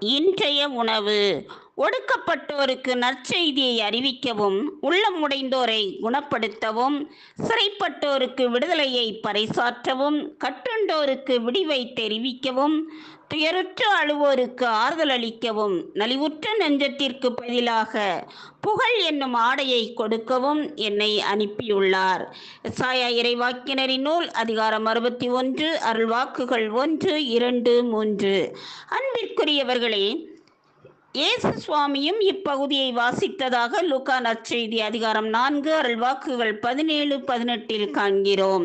இன்றைய உணவு ஒடுக்கப்பட்டோருக்கு நற்செய்தியை அறிவிக்கவும் உள்ளம் உடைந்தோரை குணப்படுத்தவும் சிறைப்பட்டோருக்கு விடுதலையை பறைசாற்றவும் கட்டுண்டோருக்கு விடிவை தெரிவிக்கவும் துயருற்று அழுவோருக்கு ஆறுதல் அளிக்கவும் நலிவுற்ற நெஞ்சத்திற்கு பதிலாக புகழ் என்னும் ஆடையை கொடுக்கவும் என்னை அனுப்பியுள்ளார். சாயா இறைவாக்கினரின் நூல் அதிகாரம் அறுபத்தி ஒன்று அருள்வாக்குகள் ஒன்று இரண்டு மூன்று. அன்பிற்குரியவர்களே இயேசு சுவாமியும் இப்பகுதியை வாசித்ததாக லுகா நற்செய்தி அதிகாரம் நான்கு அருள்வாக்குகள் பதினேழு பதினெட்டில் காண்கிறோம்.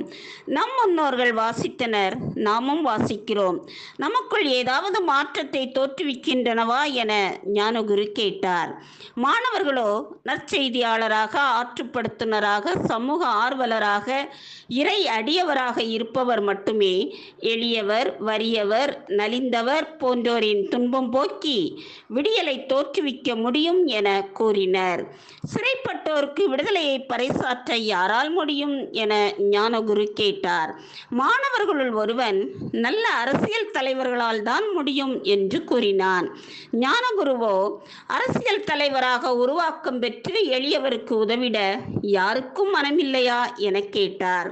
நம் முன்னோர்கள் வாசித்தனர் நாமும் வாசிக்கிறோம். நமக்குள் ஏதாவது மாற்றத்தை தோற்றுவிக்கின்றனவா என ஞானகுரு கேட்டார். மாணவர்களோ நற்செய்தியாளராக ஆற்றுப்படுத்துனராக சமூக ஆர்வலராக இறை அடியவராக இருப்பவர் மட்டுமே எளியவர் வறியவர் நலிந்தவர் போன்றோரின் துன்பம் போக்கி விடியலை தோற்றுவிக்க முடியும் என கூறினர். சிறைப்பட்ட சிறைப்பட்டோருக்கு விடுதலையை பறைசாற்ற யாரால் முடியும் என ஞானகுரு கேட்டார். மாணவர்களுள் ஒருவன் நல்ல அரசியல் தலைவர்களால் தான் முடியும் என்று கூறினான். ஞானகுருவோ அரசியல் தலைவராக உருவாக்கம் பெற்று எளியவருக்கு உதவிட யாருக்கும் மனமில்லையா என கேட்டார்.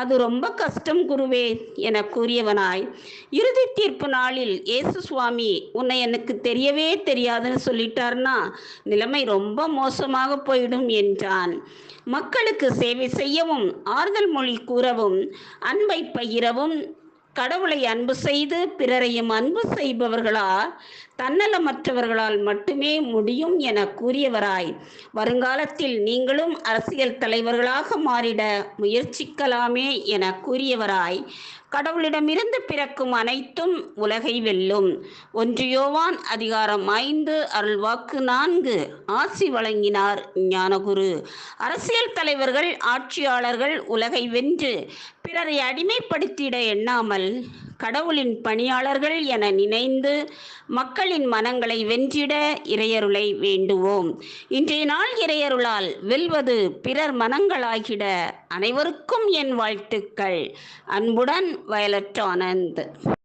அது ரொம்ப கஷ்டம் குருவே என கூறியவனாய் இறுதி தீர்ப்பு நாளில் இயேசு சுவாமி உன்னை எனக்கு தெரியவே தெரியாதுன்னு சொல்லிட்டார்னா நிலைமை ரொம்ப மோசமாக போயிடும் என்றான். மக்களுக்கு சேவை செய்யவும் ஆறுதல் மொழி கூறவும் அன்பை பகிரவும் கடவுளை அன்பு செய்து பிறரையும் அன்பு செய்பவர்களால் தன்னலமற்றவர்களால் மட்டுமே முடியும் என கூறியவராய். வருங்காலத்தில் நீங்களும் அரசியல் தலைவர்களாக மாறிட முயற்சிக்கலாமே என கூறியவராய். கடவுளிடமிருந்து பிறக்கும் அனைத்தும் உலகை வெல்லும். ஒன்றியோவான் அதிகாரம் ஐந்து அருள்வாக்கு நான்கு. ஆசி வழங்கினார் ஞானகுரு. அரசியல் தலைவர்கள் ஆட்சியாளர்கள் உலகை வென்று பிறரை அடிமைப்படுத்திட எண்ணாமல் கடவுளின் பணியாளர்கள் என நினைந்து மக்களின் மனங்களை வென்றிட இறையருளை வேண்டுவோம். இன்றைய நாள் இறையருளால் வெல்வது பிறர் மனங்களாகிட அனைவருக்கும் என் வாழ்த்துக்கள். அன்புடன் வயலட் ஆனந்த்.